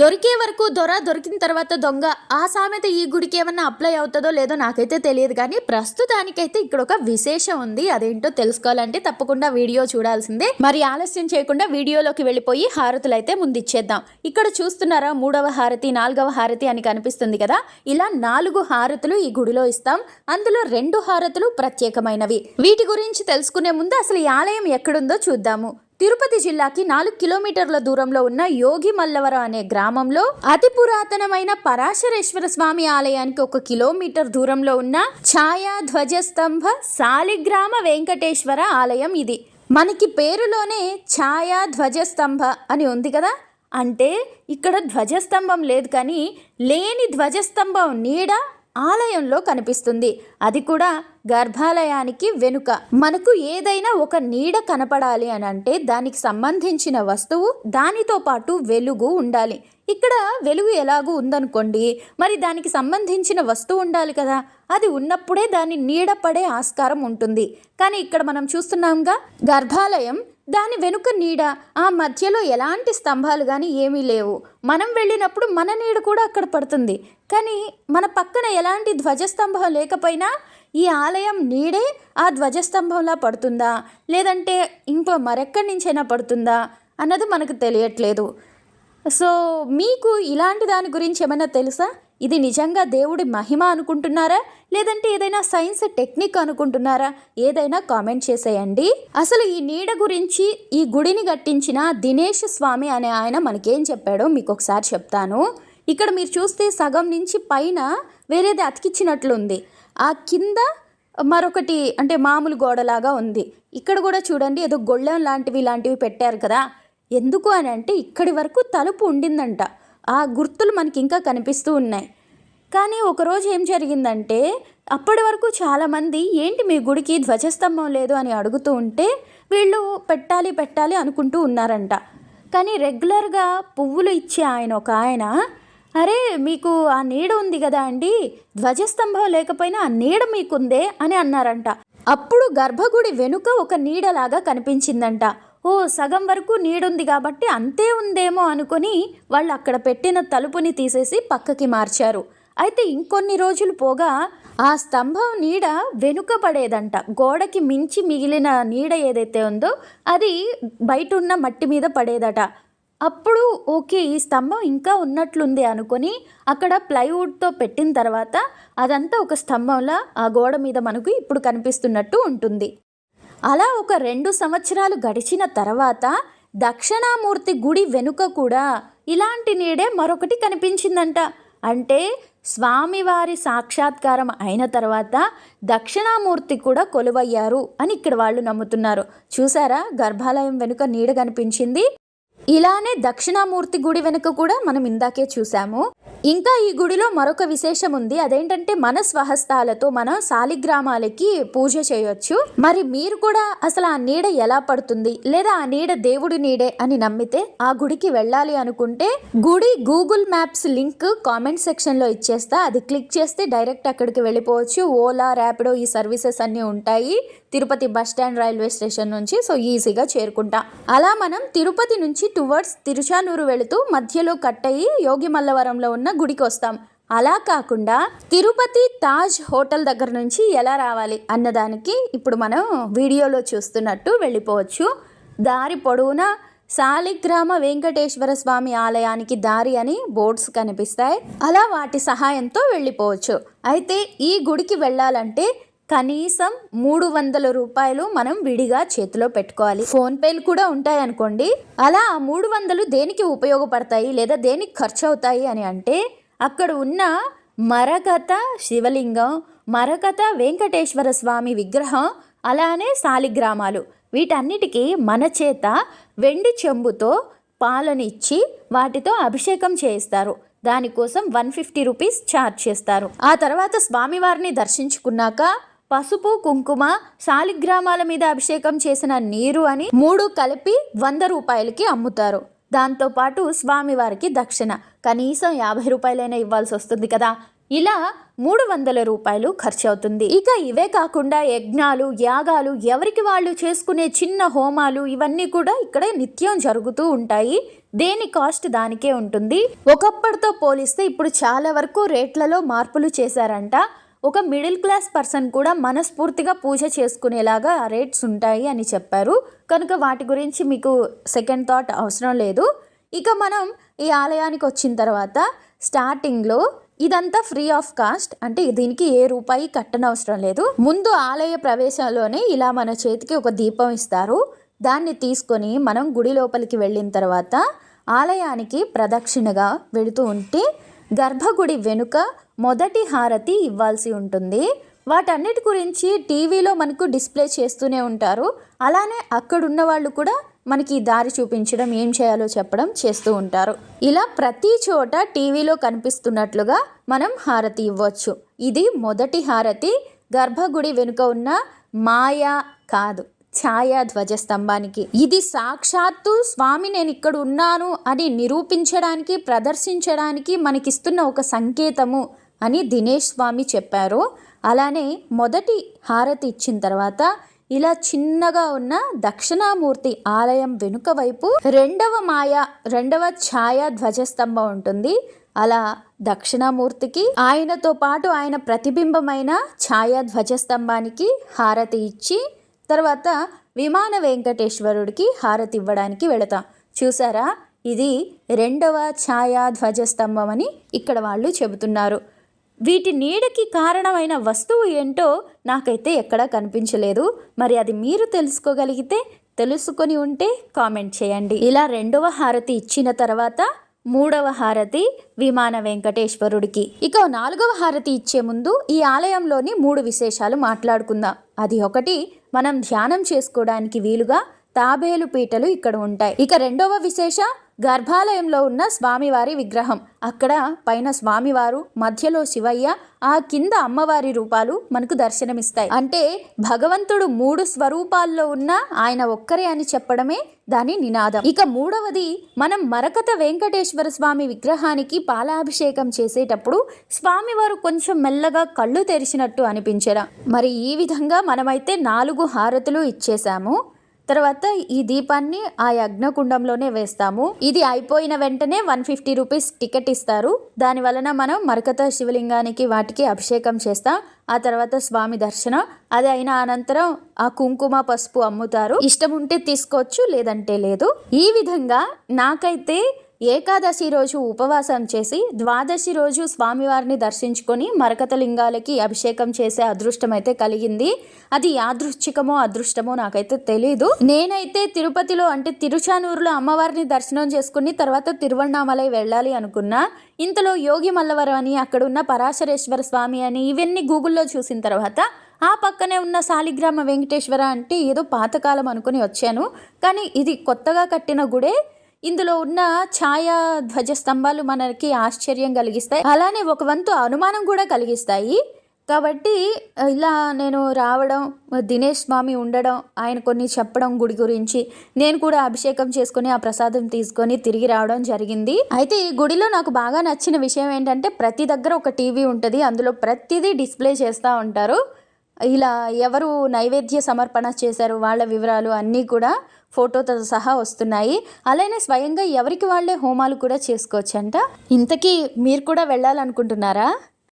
దొరికే వరకు దొర దొరికిన తర్వాత దొంగ ఆ సామెత ఈ గుడికి ఏమన్నా అప్లై అవుతుందో లేదో నాకైతే తెలియదు. కానీ ప్రస్తుతానికైతే ఇక్కడ ఒక విశేషం ఉంది. అదేంటో తెలుసుకోవాలంటే తప్పకుండా వీడియో చూడాల్సిందే. మరి ఆలస్యం చేయకుండా వీడియోలోకి వెళ్ళిపోయి హారతులు అయితే ముందు ఇచ్చేద్దాం ఇక్కడ చూస్తున్నారా మూడవ హారతి నాలుగవ హారతి అని కనిపిస్తుంది కదా? ఇలా నాలుగు హారతులు ఈ గుడిలో ఇస్తాం. అందులో రెండు హారతులు ప్రత్యేకమైనవి. వీటి గురించి తెలుసుకునే ముందు అసలు ఈ ఆలయం ఎక్కడుందో చూద్దాము. తిరుపతి జిల్లాకి నాలుగు కిలోమీటర్ల దూరంలో ఉన్న యోగి మల్లవరం అనే గ్రామంలో అతి పురాతనమైన పరాశరేశ్వర స్వామి ఆలయానికి ఒక కిలోమీటర్ దూరంలో ఉన్న ఛాయా ధ్వజస్తంభ సాలిగ్రామ వెంకటేశ్వర ఆలయం ఇది. మనకి పేరులోనే ఛాయా ధ్వజస్తంభ అని ఉంది కదా? అంటే ఇక్కడ ధ్వజస్తంభం లేదు కానీ లేని ధ్వజస్తంభం నీడ ఆలయంలో కనిపిస్తుంది. అది కూడా గర్భాలయానికి వెనుక. మనకు ఏదైనా ఒక నీడ కనపడాలి అని అంటే దానికి సంబంధించిన వస్తువు దానితో పాటు వెలుగు ఉండాలి. ఇక్కడ వెలుగు ఎలాగూ ఉందనుకోండి మరి దానికి సంబంధించిన వస్తువు ఉండాలి కదా. అది ఉన్నప్పుడే దాని నీడ పడే ఆస్కారం ఉంటుంది. కానీ ఇక్కడ మనం చూస్తున్నాంగా గర్భాలయం దాని వెనుక నీడ ఆ మధ్యలో ఎలాంటి స్తంభాలు కానీ ఏమీ లేవు. మనం వెళ్ళినప్పుడు మన నీడ కూడా అక్కడ పడుతుంది. కానీ మన పక్కన ఎలాంటి ధ్వజస్తంభం లేకపోయినా ఈ ఆలయం నీడే ఆ ధ్వజస్తంభంలా పడుతుందా? లేదంటే ఇంకో మరెక్కడి నుంచైనా పడుతుందా? అన్నది మనకు తెలియట్లేదు. సో మీకు ఇలాంటి దాని గురించి ఏమైనా తెలుసా? ఇది నిజంగా దేవుడి మహిమ అనుకుంటున్నారా? లేదంటే ఏదైనా సైన్స్ టెక్నిక్ అనుకుంటున్నారా? ఏదైనా కామెంట్ చేసేయండి. అసలు ఈ నీడ గురించి ఈ గుడిని కట్టించిన దినేష్ స్వామి అనే ఆయన మనకేం చెప్పాడో మీకు ఒకసారి చెప్తాను. ఇక్కడ మీరు చూస్తే సగం నుంచి పైన వేరేది అతికిచ్చినట్లుంది. ఆ కింద మరొకటి అంటే మామూలు గోడలాగా ఉంది. ఇక్కడ కూడా చూడండి ఏదో గొళ్ళెం లాంటివి లాంటివి పెట్టారు కదా. ఎందుకు అని అంటే ఇక్కడి వరకు తలుపు ఉండిందంట. ఆ గుర్తులు మనకి ఇంకా కనిపిస్తూ ఉన్నాయి. కానీ ఒకరోజు ఏం జరిగిందంటే అప్పటి వరకు చాలామంది ఏంటి మీ గుడికి ధ్వజస్తంభం లేదు అని అడుగుతూ ఉంటే వీళ్ళు పెట్టాలి పెట్టాలి అనుకుంటూ ఉన్నారంట. కానీ రెగ్యులర్గా పువ్వులు ఇచ్చే ఆయన ఒక ఆయన అరే మీకు ఆ నీడ ఉంది కదా అండి. ధ్వజస్తంభం లేకపోయినా ఆ నీడ మీకుందే అని అన్నారంట. అప్పుడు గర్భగుడి వెనుక ఒక నీడలాగా కనిపించిందంట. ఓ సగం వరకు నీడుంది కాబట్టి అంతే ఉందేమో అనుకొని వాళ్ళు అక్కడ పెట్టిన తలుపుని తీసేసి పక్కకి మార్చారు. అయితే ఇంకొన్ని రోజులు పోగా ఆ స్తంభం నీడ వెనుక పడేదంట. గోడకి మించి మిగిలిన నీడ ఏదైతే ఉందో అది బయట ఉన్న మట్టి మీద పడేదట. అప్పుడు ఓకే ఈ స్తంభం ఇంకా ఉన్నట్లుంది అనుకొని అక్కడ ప్లైవుడ్తో పెట్టిన తర్వాత అదంతా ఒక స్తంభంలా ఆ గోడ మీద మనకు ఇప్పుడు కనిపిస్తున్నట్టు ఉంటుంది. అలా ఒక రెండు సంవత్సరాలు గడిచిన తర్వాత దక్షిణామూర్తి గుడి వెనుక కూడా ఇలాంటి నీడే మరొకటి కనిపించిందంట. అంటే స్వామివారి సాక్షాత్కారం అయిన తర్వాత దక్షిణామూర్తి కూడా కొలువయ్యారు అని ఇక్కడ వాళ్ళు నమ్ముతున్నారు. చూసారా? గర్భాలయం వెనుక నీడ కనిపించింది. ఇలానే దక్షిణామూర్తి గుడి వెనుక కూడా మనం ఇందాకే చూసాము ఇంకా ఈ గుడిలో మరొక విశేషం ఉంది. అదేంటంటే మన స్వహస్తాలతో మన శాలిగ్రామాలకి పూజ చేయొచ్చు. మరి మీరు కూడా అసలు ఆ నీడ ఎలా పడుతుంది? లేదా ఆ నీడ దేవుడి నీడే అని నమ్మితే ఆ గుడికి వెళ్ళాలి అనుకుంటే గుడి గూగుల్ మ్యాప్స్ లింక్ కామెంట్ సెక్షన్లో ఇచ్చేస్తా. అది క్లిక్ చేస్తే డైరెక్ట్ అక్కడికి వెళ్ళిపోవచ్చు. ఓలా ర్యాపిడో ఈ సర్వీసెస్ అన్నీ ఉంటాయి. Tirupati bus stand railway station నుంచి సో ఈజీగా చేరుకుంటాం. అలా మనం తిరుపతి నుంచి టువర్డ్స్ తిరుచానూరు వెళుతూ మధ్యలో కట్ అయ్యి యోగి మల్లవరంలో ఉన్న గుడికి వస్తాం అలా కాకుండా తిరుపతి తాజ్ హోటల్ దగ్గర నుంచి ఎలా రావాలి అన్నదానికి ఇప్పుడు మనం వీడియోలో చూస్తున్నట్టు వెళ్ళిపోవచ్చు. దారి పొడవునా శాలిగ్రామ వెంకటేశ్వర స్వామి ఆలయానికి దారి అని బోర్డ్స్ కనిపిస్తాయి. అలా వాటి సహాయంతో వెళ్ళిపోవచ్చు. అయితే ఈ గుడికి వెళ్ళాలంటే కనీసం మూడు వందల రూపాయలు మనం విడిగా చేతిలో పెట్టుకోవాలి. ఫోన్ పేలు కూడా ఉంటాయి అనుకోండి. అలా ఆ మూడు వందలు దేనికి ఉపయోగపడతాయి లేదా దేనికి ఖర్చు అవుతాయి అని అంటే అక్కడ ఉన్న మరకథ శివలింగం మరకథ వెంకటేశ్వర స్వామి విగ్రహం అలానే సాలిగ్రామాలు వీటన్నిటికీ మన చేత వెండి చెంబుతో పాలనిచ్చి వాటితో అభిషేకం చేయిస్తారు. దానికోసం వన్ ఫిఫ్టీ రూపీస్ ఛార్జ్ చేస్తారు. ఆ తర్వాత స్వామివారిని దర్శించుకున్నాక పసుపు కుంకుమ శాలిగ్రామాల మీద అభిషేకం చేసిన నీరు అని మూడు కలిపి వంద రూపాయలకి అమ్ముతారు. దాంతోపాటు స్వామివారికి దక్షిణ. కనీసం యాభై రూపాయలైనా ఇవ్వాల్సి వస్తుంది కదా. ఇలా మూడు వందల రూపాయలు ఖర్చు అవుతుంది ఇక ఇవే కాకుండా యజ్ఞాలు యాగాలు ఎవరికి వాళ్ళు చేసుకునే చిన్న హోమాలు ఇవన్నీ కూడా ఇక్కడ నిత్యం జరుగుతూ ఉంటాయి. దేని కాస్ట్ దానికే ఉంటుంది. ఒకప్పటితో పోలిస్తే ఇప్పుడు చాలా వరకు రేట్లలో మార్పులు చేశారంట. ఒక మిడిల్ క్లాస్ పర్సన్ కూడా మనస్ఫూర్తిగా పూజ చేసుకునేలాగా రేట్స్ ఉంటాయి అని చెప్పారు. కనుక వాటి గురించి మీకు సెకండ్ థాట్ అవసరం లేదు. ఇక మనం ఈ ఆలయానికి వచ్చిన తర్వాత స్టార్టింగ్లో ఇదంతా ఫ్రీ ఆఫ్ కాస్ట్ అంటే దీనికి ఏ రూపాయి కట్టనవసరం లేదు. ముందు ఆలయ ప్రవేశంలోనే ఇలా మన చేతికి ఒక దీపం ఇస్తారు. దాన్ని తీసుకొని మనం గుడి లోపలికి వెళ్ళిన తర్వాత ఆలయానికి ప్రదక్షిణగా వెళుతూ ఉంటే గర్భగుడి వెనుక మొదటి హారతి ఇవ్వాల్సి ఉంటుంది. వాటన్నిటి గురించి టీవీలో మనకు డిస్ప్లే చేస్తూనే ఉంటారు. అలానే అక్కడున్న వాళ్ళు కూడా మనకి దారి చూపించడం ఏం చేయాలో చెప్పడం చేస్తూ ఉంటారు. ఇలా ప్రతి చోట టీవీలో కనిపిస్తున్నట్లుగా మనం హారతి ఇవ్వచ్చు. ఇది మొదటి హారతి. గర్భగుడి వెనుక ఉన్న మాయా కాదు. ఛాయా ధ్వజస్తంభానికి ఇది సాక్షాత్తు స్వామి నేను ఇక్కడ ఉన్నాను అని నిరూపించడానికి ప్రదర్శించడానికి మనకిస్తున్న ఒక సంకేతము అని దినేష్ స్వామి చెప్పారు. అలానే మొదటి హారతి ఇచ్చిన తర్వాత ఇలా చిన్నగా ఉన్న దక్షిణామూర్తి ఆలయం వెనుక వైపు రెండవ మాయ రెండవ ఛాయ ధ్వజస్తంభం ఉంటుంది. అలా దక్షిణామూర్తికి ఆయనతో పాటు ఆయన ప్రతిబింబమైన ఛాయా ధ్వజస్తంభానికి హారతి ఇచ్చి తర్వాత విమాన వెంకటేశ్వరుడికి హారతి ఇవ్వడానికి వెళతాం. చూసారా? ఇది రెండవ ఛాయా ధ్వజస్తంభం అని ఇక్కడ వాళ్ళు చెబుతున్నారు. వీటి నీడకి కారణమైన వస్తువు ఏంటో నాకైతే ఎక్కడా కనిపించలేదు. మరి అది మీరు తెలుసుకోగలిగితే తెలుసుకొని ఉంటే కామెంట్ చేయండి. ఇలా రెండవ హారతి ఇచ్చిన తర్వాత మూడవ హారతి విమాన వెంకటేశ్వరుడికి. ఇక నాలుగవ హారతి ఇచ్చే ముందు ఈ ఆలయంలోని మూడు విశేషాలు మాట్లాడుకుందాం. అది ఒకటి మనం ధ్యానం చేసుకోవడానికి వీలుగా తాబేలు పీటలు ఇక్కడ ఉంటాయి. ఇక రెండవ విశేష గర్భాలయంలో ఉన్న స్వామివారి విగ్రహం. అక్కడ పైన స్వామివారు మధ్యలో శివయ్య ఆ కింద అమ్మవారి రూపాలు మనకు దర్శనమిస్తాయి. అంటే భగవంతుడు మూడు స్వరూపాల్లో ఉన్న ఆయన ఒక్కరే అని చెప్పడమే దాని నినాదం. ఇక మూడవది మనం మరకత వెంకటేశ్వర స్వామి విగ్రహానికి పాలాభిషేకం చేసేటప్పుడు స్వామివారు కొంచెం మెల్లగా కళ్ళు తెరిచినట్టు అనిపించడం మరి ఈ విధంగా మనమైతే నాలుగు హారతులు ఇచ్చేసాము తర్వాత ఈ దీపాన్ని ఆ యజ్ఞకుండంలోనే వేస్తాము. ఇది అయిపోయిన వెంటనే వన్ ఫిఫ్టీ రూపీస్ టికెట్ ఇస్తారు. దాని వలన మనం మరకత శివలింగానికి వాటికి అభిషేకం చేస్తాం ఆ తర్వాత స్వామి దర్శనం అది అయిన అనంతరం ఆ కుంకుమ పసుపు అమ్ముతారు. ఇష్టం ఉంటే తీసుకోవచ్చు లేదంటే లేదు. ఈ విధంగా నాకైతే ఏకాదశి రోజు ఉపవాసం చేసి ద్వాదశి రోజు స్వామివారిని దర్శించుకొని మరకత లింగాలకి అభిషేకం చేసే అదృష్టం అయితే కలిగింది. అది యాదృచ్ఛికమో అదృష్టమో నాకైతే తెలీదు. నేనైతే తిరుపతిలో అంటే తిరుచానూరులో అమ్మవారిని దర్శనం చేసుకుని తర్వాత తిరువణామలై వెళ్ళాలి అనుకున్నా. ఇంతలో యోగి మల్లవరం అని అక్కడున్న పరాశరేశ్వర స్వామి అని ఇవన్నీ గూగుల్లో చూసిన తర్వాత ఆ పక్కనే ఉన్న సాలిగ్రామ వెంకటేశ్వర అంటే ఏదో పాతకాలం అనుకుని వచ్చాను. కానీ ఇది కొత్తగా కట్టిన గుడే ఇందులో ఉన్న ఛాయా ధ్వజ స్తంభాలు మనకి ఆశ్చర్యం కలిగిస్తాయి. అలానే ఒక వంతు అనుమానం కూడా కలిగిస్తాయి. కాబట్టి ఇలా నేను రావడం దినేష్ స్వామి ఉండడం ఆయన కొన్ని చెప్పడం గుడి గురించి నేను కూడా అభిషేకం చేసుకుని ఆ ప్రసాదం తీసుకొని తిరిగి రావడం జరిగింది. అయితే ఈ గుడిలో నాకు బాగా నచ్చిన విషయం ఏంటంటే ప్రతి దగ్గర ఒక టీవీ ఉంటుంది. అందులో ప్రతిదీ డిస్ప్లే చేస్తూ ఉంటారు. ఇలా ఎవరు నైవేద్య సమర్పణ చేశారు వాళ్ళ వివరాలు అన్నీ కూడా ఫోటోతో సహా వస్తున్నాయి. అలానే స్వయంగా ఎవరికి వాళ్ళే హోమాలు కూడా చేసుకోవచ్చంట? ఇంతకీ మీరు కూడా వెళ్ళాలనుకుంటున్నారా?